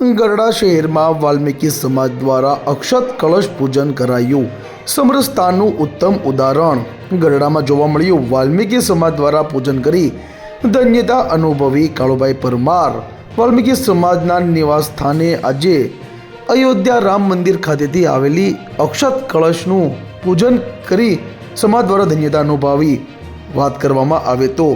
ગરડા શહેરમાં વાલ્મીકી સમાજ દ્વારા અક્ષત કળશ પૂજન કરાયું. સમરસતાનું ઉત્તમ ઉદાહરણ. ગરડામાં જોવા મળ્યું, વાલ્મીકી સમાજ દ્વારા પૂજન કરી ધન્યતા અનુભવી કાળુભાઈ પરમાર. વાલ્મીકી સમાજના નિવાસ સ્થાને આજે અયોધ્યા રામ મંદિર ખાતેથી આવેલી અક્ષત કળશનું પૂજન કરી સમાજ દ્વારા ધન્યતા અનુભવી વાત કરવામાં આવે તો.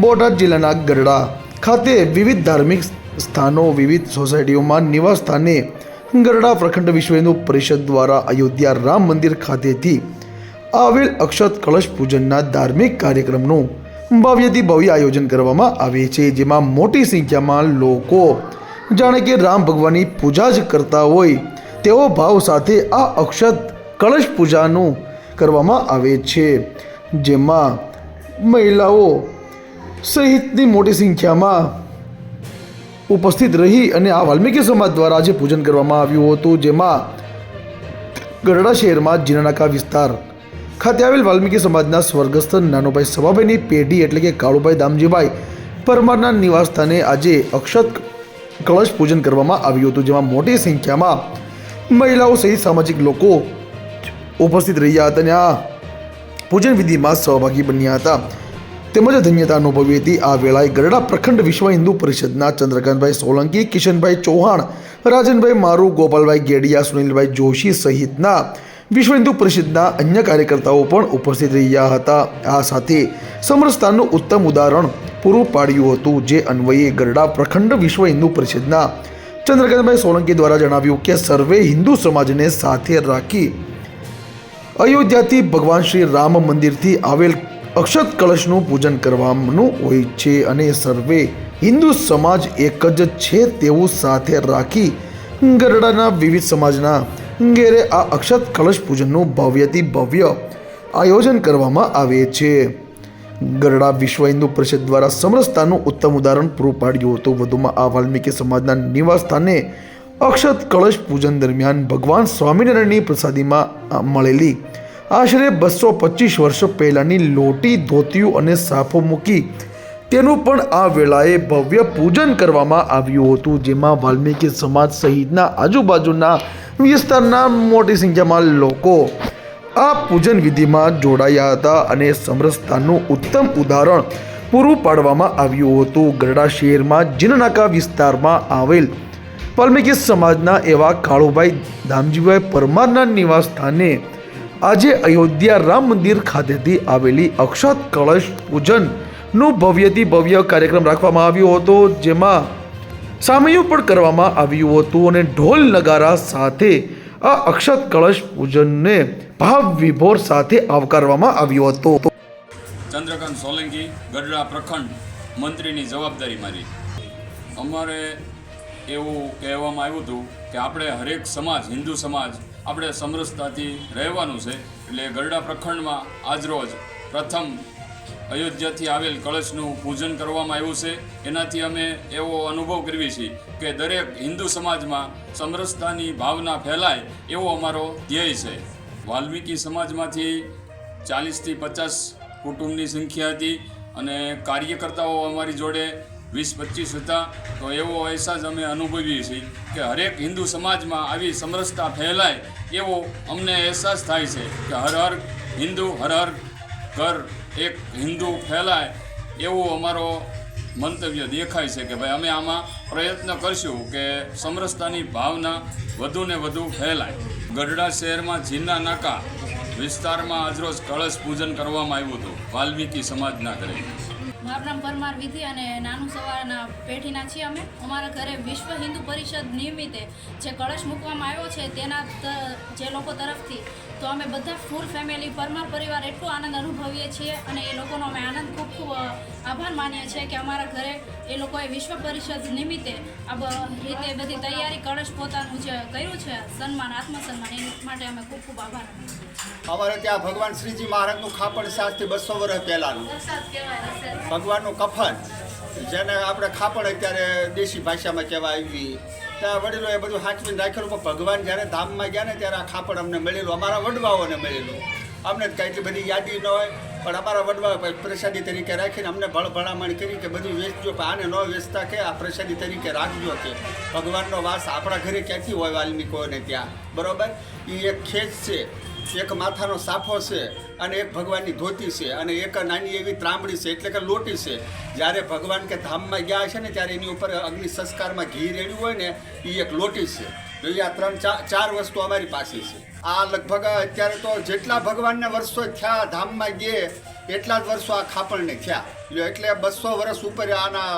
બોટાદ જિલ્લાના ગરડા ખાતે વિવિધ ધાર્મિક સ્થાનો વિવિધ સોસાયટીઓમાં નિવાસ સ્થાને ગરડા પ્રખંડ વિશ્વ હિન્દુ પરિષદ દ્વારા અયોધ્યા રામ મંદિર ખાતેથી આવેલ અક્ષત કળશ પૂજનના ધાર્મિક કાર્યક્રમનું ભવ્યથી ભવ્ય આયોજન કરવામાં આવે છે, જેમાં મોટી સંખ્યામાં લોકો જાણે કે રામ ભગવાનની પૂજા જ કરતા હોય તેવો ભાવ સાથે આ અક્ષત કળશ પૂજાનું કરવામાં આવે છે. જેમાં મહિલાઓ સહિતની મોટી સંખ્યામાં ઉપસ્થિત રહી અને આ વાલ્મીકી સમાજ દ્વારા આજે પૂજન કરવામાં આવ્યું હતું, જેમાં ગરડા શહેરમાં જીનાનાકા વિસ્તાર ખાતે આવેલ વાલ્મીકી સમાજના સ્વર્ગસ્થ નાનોભાઈ સભાભાઈની પેઢી એટલે કે કાળુભાઈ દામજીભાઈ પરમારના નિવાસસ્થાને આજે અક્ષત કળશ પૂજન કરવામાં આવ્યું હતું, જેમાં મોટી સંખ્યામાં મહિલાઓ સહિત સામાજિક લોકો ઉપસ્થિત રહ્યા હતા અને આ પૂજન વિધિમાં સહભાગી બન્યા હતા. તેમજ ધન્યતા અનુભવી હતી. આ વેળાએ ગરડા પ્રખંડ વિશ્વ હિન્દુ પરિષદના ચંદ્રકાંતભાઈ સોલંકી, કિશનભાઈ ચૌહાણ, રાજનભાઈ મારુ, ગોપાલભાઈ ગેડિયા, સુનિલભાઈ જોશી સહિતના વિશ્વ હિન્દુ પરિષદના અન્ય કાર્યકર્તાઓ પણ ઉપસ્થિત રહ્યા હતા. આ સાથે સમરસતાનું ઉત્તમ ઉદાહરણ પૂરું પાડ્યું હતું, જે અન્વયે ગરડા પ્રખંડ વિશ્વ હિન્દુ પરિષદના ચંદ્રકાંતભાઈ સોલંકી દ્વારા જણાવ્યું કે, સર્વે હિન્દુ સમાજને સાથે રાખી અયોધ્યાથી ભગવાન શ્રી રામ મંદિરથી આવેલ અક્ષત કળશનું પૂજન કરવાનું હોય છે અને સર્વે હિન્દુ સમાજ એક જ છે તેવું સાથે રાખી ગરડાના વિવિધ સમાજના ઘેરે આ અક્ષત કળશ પૂજનનું ભવ્યથી ભવ્ય આયોજન કરવામાં આવે છે. ગરડા વિશ્વ હિન્દુ પરિષદ દ્વારા સમરસતાનું ઉત્તમ ઉદાહરણ પૂરું પાડ્યું હતું. વધુમાં આ વાલ્મીકી સમાજના નિવાસ સ્થાને અક્ષત કળશ પૂજન દરમિયાન ભગવાન સ્વામિનારાયણની પ્રસાદીમાં મળેલી આશરે બસો પચીસ વર્ષ પહેલાંની લોટી, ધોતિયું અને સાફો મૂકી તેનું પણ આ વેળાએ ભવ્ય પૂજન કરવામાં આવ્યું હતું, જેમાં વાલ્મીકી સમાજ સહિતના આજુબાજુના વિસ્તારના મોટી સંખ્યામાં લોકો આ પૂજન વિધિમાં જોડાયા હતા અને સમરસતાનું ઉત્તમ ઉદાહરણ પૂરું પાડવામાં આવ્યું હતું. ગરડા શહેરમાં જીનનાકા વિસ્તારમાં આવેલ વાલ્મીકી સમાજના એવા કાળુભાઈ દામજીભાઈ પરમારના નિવાસ સ્થાને આજે અયોધ્યા રામ મંદિર ખાતેથી આવેલી અક્ષત કળશ પૂજનનું ભવ્યથી ભવ્ય કાર્યક્રમ રાખવામાં આવ્યો હતો, જેમાં સામયું પણ કરવામાં આવ્યું હતું અને ઢોલ નગારા સાથે આ અક્ષત કળશ પૂજનને ભાવ વિભોર સાથે આવકારવામાં આવ્યો હતો. ચંદ્રકાંત સોલંકી ગઢડા પ્રખંડ મંત્રીની જવાબદારી મારી. અમારે એવું કહેવામાં આવ્યું હતું કે આપણે હરેક સમાજ, હિન્દુ સમાજ આપણે સમરસતાથી રહેવાનું છે. એટલે ગરડા પ્રખંડમાં આજરોજ પ્રથમ અયોધ્યાથી આવેલ કળશનું પૂજન કરવામાં આવ્યું છે. એનાથી અમે એવો અનુભવ કરવી છીએ કે દરેક હિન્દુ સમાજમાં સમરસતાની ભાવના ફેલાય એવો અમારો ધ્યેય છે. વાલ્મીકી સમાજમાંથી ચાલીસથી પચાસ કુટુંબની સંખ્યા હતી અને કાર્યકર્તાઓ અમારી જોડે વીસ, પચીસ હતા, તો એવો અહેસાસ અમે અનુભવીએ છીએ કે હરેક હિન્દુ સમાજમાં આવી સમરસતા ફેલાય એવો અમને અહેસાસ થાય છે કે હર હર હિન્દુ, હર હર ઘર એક હિન્દુ ફેલાય એવો અમારો મંતવ્ય દેખાય છે કે ભાઈ અમે આમાં પ્રયત્ન કરશું કે સમરસતાની ભાવના વધુ ને વધુ ફેલાય. ગઢડા શહેરમાં જીના નાકા વિસ્તારમાં આજરોજ કળશ પૂજન કરવામાં આવ્યું હતું. વાલ્મીકી સમાજના ઘરે. મારું પરમાર વિધિ અને નાનું સવારના પેઢીના છીએ અમે. અમારા ઘરે વિશ્વ હિન્દુ પરિષદ નિમિત્તે જે કળશ મૂકવામાં આવ્યો છે તેના જે લોકો તરફથી, તો અમે બધા ફૂલ ફેમિલી, પરમાર પરિવાર એટલો આનંદ અનુભવીએ છીએ અને એ લોકોનો અમે આનંદ ખૂબ ખૂબ આભાર માનીએ છીએ કે અમારા ઘરે એ લોકોએ વિશ્વ પરિષદ નિમિત્તે આ રીતે બધી તૈયારી કળશ પોતાનું જે કર્યું છે સન્માન આત્મસન્માન એ માટે અમે ખૂબ ખૂબ આભાર અમારે ત્યાં ભગવાન શ્રીજી મહારાજનું ખાપણ શાસ્ત્રી બસો વર્ષ પહેલાંનું. કહેવાય. ભગવાનનું કફન જેને આપણે ખાપણ અત્યારે દેશી ભાષામાં કહેવા આવી ત્યાં વડીલો એ બધું સાચવીને રાખેલું પણ ભગવાન જ્યારે ધામમાં ગયા ને ત્યારે આ ખાપણ અમને મળેલું અમારા વડવાઓને મળેલું. અમને જ કાંઈ એટલી બધી યાદી ન હોય. પણ અમારા વડવા પ્રસાદી તરીકે રાખીને અમને ભળ ભલામણ કરી કે બધું વેચજો, પણ આને ન વેચતા કે આ પ્રસાદી તરીકે રાખજો કે. ભગવાનનો વાસ આપણા ઘરે ક્યાંથી હોય વાલ્મીકોને ત્યાં? બરાબર? એ એક ખેત છે, એક માથાનો સાફો છે, અને એક ભગવાનની ધોતી છે, અને એક નાની એવી ત્રાંબડી છે, એટલે કે લોટી છે. જ્યારે ભગવાન કે ધામમાં ગયા છે ને ત્યારે એની ઉપર અગ્નિ સંસ્કારમાં ઘી રેડ્યું હોય ને એ એક લોટી છે. તો એ આ ત્રણ ચાર વસ્તુ અમારી પાસે છે. આ લગભગ અત્યારે તો જેટલા ભગવાનને વર્ષો થયા ધામમાં ગયે, એટલા જ વર્ષો આ ખાપણને થયા. લ્યો, એટલે બસો વર્ષ ઉપર આના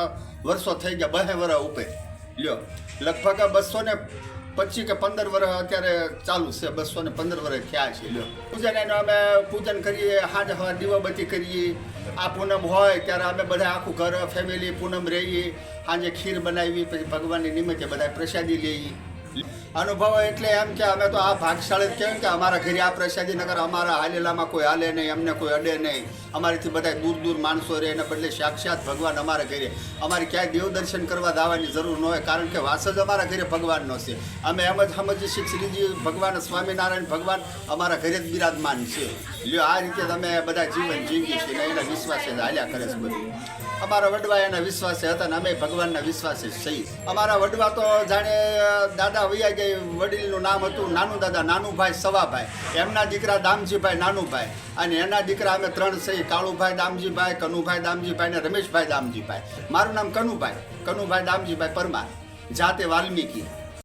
વર્ષો થઈ ગયા, બહે વર્ષ ઉપર. લ્યો, લગભગ બસો ને પચીસ કે પંદર વર્ષ અત્યારે ચાલુ છે બસો ને પંદર વર્ષ થયા છે, લ્યો. પૂજન એનું અમે પૂજન કરીએ, હાજ હવા દીવાબત્તી કરીએ. આ પૂનમ હોય ત્યારે અમે બધા આખું ઘર ફેમિલી પૂનમ રહીએ. સાંજે ખીર બનાવી પછી ભગવાનની નિમિત્તે બધા પ્રસાદી લઈએ. અનુભવ એટલે એમ કે અમે તો આ ભાગશાળી જ કહેવાય કે અમારા ઘરે આ પ્રસાદી નગર અમારા હાલેલામાં કોઈ હાલે નહીં, અમને કોઈ અડે નહીં. અમારીથી બધા દૂર દૂર માણસો રહે, એના બદલે સાક્ષાત ભગવાન અમારા ઘરે. અમારે ક્યાંય દેવ દર્શન કરવા દાવાની જરૂર ન હોય, કારણ કે વાસ જ અમારા ઘરે ભગવાનનો છે. અમે એમ જ સમજીએ છીએ શ્રીજી, ભગવાન સ્વામિનારાયણ, ભગવાન અમારા ઘરે જ બિરાજમાન છે. લ્યો, આ રીતે તમે બધા જીવન જીવી છીએ એના વિશ્વાસે હાલ્યા કરે છે બધું. અમારા વડવા એના વિશ્વાસે હતા અને અમે ભગવાનના વિશ્વાસે છીએ. અમારા વડવા તો જાણે દાદા વૈયા ગઈ વડીલનું નામ હતું, નાનું દાદા, નાનુભાઈ સવાભાઈ. એમના દીકરા દામજીભાઈ, નાનુભાઈ. અને એના દીકરા અમે ત્રણ સહી કાળુભાઈ દામજીભાઈ, કનુભાઈ દામજીભાઈ અને રમેશભાઈ દામજીભાઈ. મારું નામ કનુભાઈ કનુભાઈ દામજીભાઈ પરમાર, જાતે વાલ્મીકી.